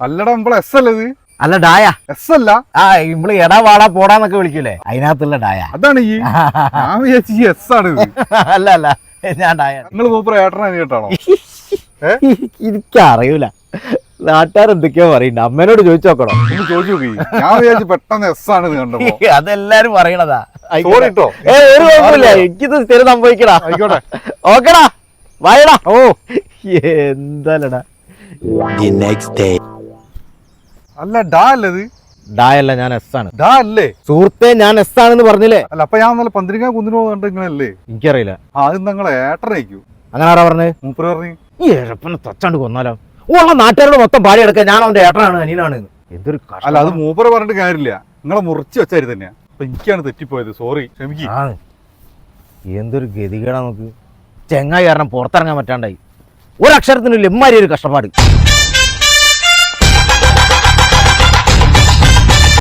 അല്ലടാ നമ്മളെ എസ് അല്ലേ ഇത്? അല്ല ഡായ. എസ് അല്ല? ആ നമ്മൾ എടാ വാടാ പോടാന്നൊക്കെ വിളിക്കൂലേ? അതിനകത്തുള്ള ഡായ. അതാണ് ഈ ഞാൻ വിചാരിച്ചു ഈ എസ് ആണ് ഇത്. അല്ല അല്ല. ഞാൻ ഡായ. നിങ്ങൾ മൂപ്പർ ഏട്ടനാണ് കേട്ടാണോ? എനിക്കറിയൂല. നാട്ടുകാരെന്തൊക്കെയോ പറയണ്ട അമ്മേനോട് ചോദിച്ചു നോക്കണോ? ഒന്ന് ചോദിച്ചു നോക്കി. ഞാൻ വിചാരിച്ചു പെട്ടെന്ന് എസ് ആണ് ഇത് കണ്ടപ്പോ. അതെല്ലാരും പറയണതാ. സോറി കേട്ടോ ഏ ഒരു കുഴപ്പമില്ല. എനിക്കിത് സ്ഥിരം സംഭവിക്കടാ. ആയിക്കോട്ടെ. ഓക്കെടാ. വായടാ. ഓ. എന്താലടാ The next day. അല്ല ഡാ അല്ലത് ഡാ അല്ല ഞാൻ എസ് ആണ്. ഡാ അല്ലേ? സുഹൃത്തെ ഞാൻ എസ് ആണെന്ന് പറഞ്ഞില്ലേ? അല്ല അപ്പൊ ഞാൻ നല്ല പന്തിരിക്കാൻ കുന്നിന് പോകുന്നുണ്ട് ഇങ്ങനല്ലേ? എനിക്കറിയില്ല. ആ അത് നിങ്ങളെ ഏട്ടനയക്കൂ അങ്ങനെ ആരാ പറഞ്ഞേ? മൂപ്പര് പറഞ്ഞു. ഈ എഴപ്പനെ തച്ചാണ്ട് കൊന്നാലോ? ഉള്ള നാട്ടുകാരോട് മൊത്തം പാടി എടുക്കാൻ ഞാൻ അവന്റെ ഏട്ടനാണ് അനിയനാണ്. എന്തൊരു അല്ല അത് മൂപ്പര് പറഞ്ഞിട്ട് കാര്യമില്ല. നിങ്ങളെ മുറിച്ച് വെച്ചായിരുന്നു തന്നെയാ. അപ്പൊ എനിക്കാണ് തെറ്റിപ്പോയത്. സോറി ക്ഷമിക്ക്. ആണ് എന്തൊരു ഗതികേടാ നമുക്ക്. ചെങ്ങായി കാരണം പുറത്തിറങ്ങാൻ പറ്റാണ്ടായി. ഒരക്ഷരത്തിനില്ല ഇമ്മാരി ഒരു കഷ്ടപ്പാട്.